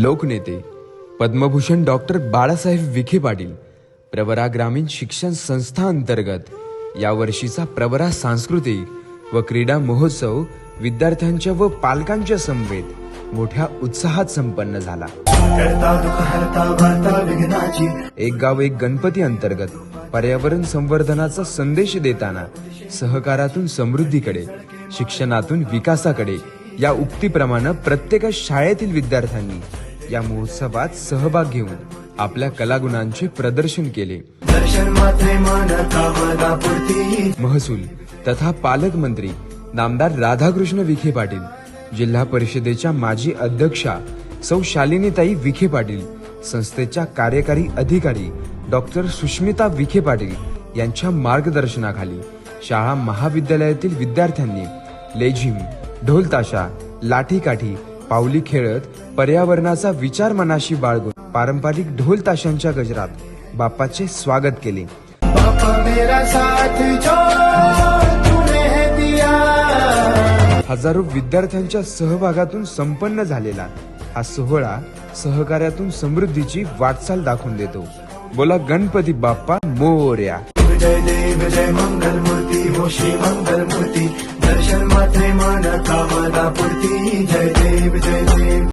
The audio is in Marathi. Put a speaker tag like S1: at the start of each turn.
S1: लोकनेते पद्मभूषण डॉक्टर बाळासाहेब विखे पाटील प्रवरा ग्रामीण शिक्षण संस्था अंतर्गत या वर्षीचा प्रवरा सांस्कृतिक व क्रीडा महोत्सव विद्यार्थ्यांच्या व पालकांच्या समवेत मोठ्या उत्साहात संपन्न झाला. एक गाव एक गणपती अंतर्गत पर्यावरण संवर्धनाचा संदेश देताना सहकारातून समृद्धीकडे शिक्षणातून विकासाकडे या उक्तीप्रमाणे प्रत्येक शाळेतील विद्यार्थ्यांनी या महोत्सवात सहभाग घेऊन आपल्या कलागुणांचे प्रदर्शन केले. महसूल तथा पालकमंत्री नामदार राधाकृष्ण विखे पाटील जिल्हा परिषदेच्या माजी अध्यक्षा सौ शालिनीताई विखे पाटील संस्थेच्या कार्यकारी अधिकारी डॉक्टर सुष्मिता विखे पाटील यांच्या मार्गदर्शनाखाली शाळा महाविद्यालयातील विद्यार्थ्यांनी लेझिम ढोलताशा लाठीकाठी पावली खेळत पर्यावरणाचा विचार मनाशी बाळगून पारंपरिक ढोल ताशांच्या गजरात बाप्पाचे स्वागत केले. हजारो विद्यार्थ्यांच्या सहभागातून संपन्न झालेला हा सोहळा सहकार्यातून समृद्धीची वाटचाल दाखवून देतो. बोला गणपती बाप्पा मोर्या.
S2: जय देव जय मंगल मूर्ती हो श्री मंगल मूर्ती दर्शन मात्रे मान कामना पूर्ती जय. देव जय देव